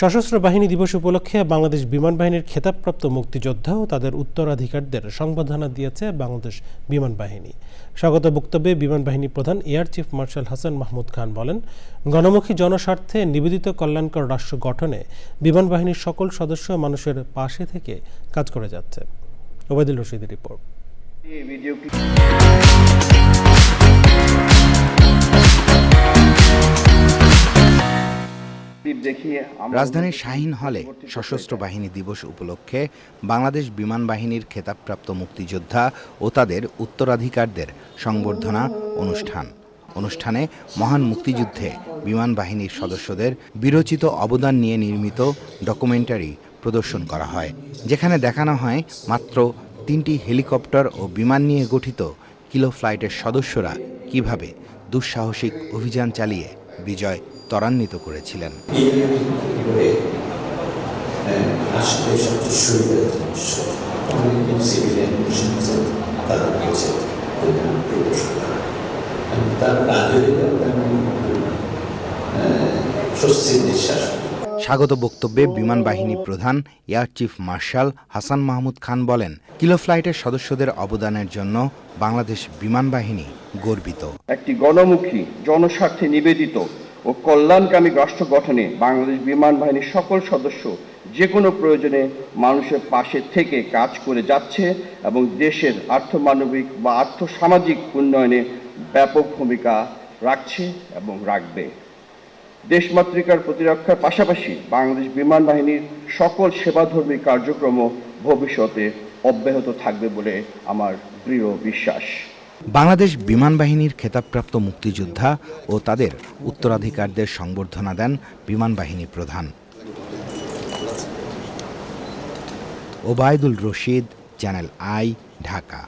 সশস্ত্র বাহিনী দিবস উপলক্ষে বাংলাদেশ বিমান বাহিনীর খেতাবপ্রাপ্ত মুক্তিযোদ্ধা ও তাদের উত্তরাধিকারদের সংবর্ধনা দিয়েছে বাংলাদেশ বিমান বাহিনী। স্বাগত বক্তব্যে বিমান বাহিনী প্রধান air chief marshal Hasan Mahmud Khan বলেন, গণমুখী জনস্বার্থে নিবেদিত কল্যাণকর রাষ্ট্র গঠনে বিমান বাহিনীর সকল সদস্য মানুষের পাশে থেকে কাজ করে যাচ্ছে। ওবায়দুল রশিদের রিপোর্ট। রাজধানীর শাহিন হলে সশস্ত্র বাহিনী দিবস উপলক্ষে বাংলাদেশ বিমান বাহিনীর খেতাবপ্রাপ্ত মুক্তিযোদ্ধা ও তাদের উত্তরাধিকারদের সংবর্ধনা অনুষ্ঠান। অনুষ্ঠানে মহান মুক্তিযুদ্ধে বিমান বাহিনীর সদস্যদের বিরচিত অবদান নিয়ে নির্মিত ডকুমেন্টারি প্রদর্শন করা হয়, যেখানে দেখানো হয় মাত্র তিনটি হেলিকপ্টার ও বিমান নিয়ে গঠিত কিলো ফ্লাইটের সদস্যরা কীভাবে দুঃসাহসিক অভিযান চালিয়ে বিজয় ত্বরান্বিত করেছিলেন। স্বাগত বক্তব্যে বিমান বাহিনী প্রধান, air chief marshal Hasan Mahmud Khan বলেন, কিলো ফ্লাইটের সদস্যদের অবদানের জন্য বাংলাদেশ বিমান বাহিনী গর্বিত। একটি গণমুখী জনস্বার্থে নিবেদিত ও কল্যাণকামী রাষ্ট্র গঠনে বাংলাদেশ বিমান বাহিনীর সকল সদস্য যে কোনো প্রয়োজনে মানুষের পাশে থেকে কাজ করে যাচ্ছে এবং দেশের আর্থমানবিক বা আর্থসামাজিক উন্নয়নে ব্যাপক ভূমিকা রাখছে এবং রাখবে। দেশমাতৃকার প্রতিরক্ষার পাশাপাশি বাংলাদেশ বিমান বাহিনীর সকল সেবাধর্মী কার্যক্রম ভবিষ্যতে অব্যাহত থাকবে বলে আমার দৃঢ় বিশ্বাস। বাংলাদেশ বিমান বাহিনীর খেতাবপ্রাপ্ত মুক্তিযোদ্ধা ও তাদের উত্তরাধিকারদের সংবর্ধনা দেন বিমান বাহিনী প্রধান। Obaidul Rashid, channel I, Dhaka.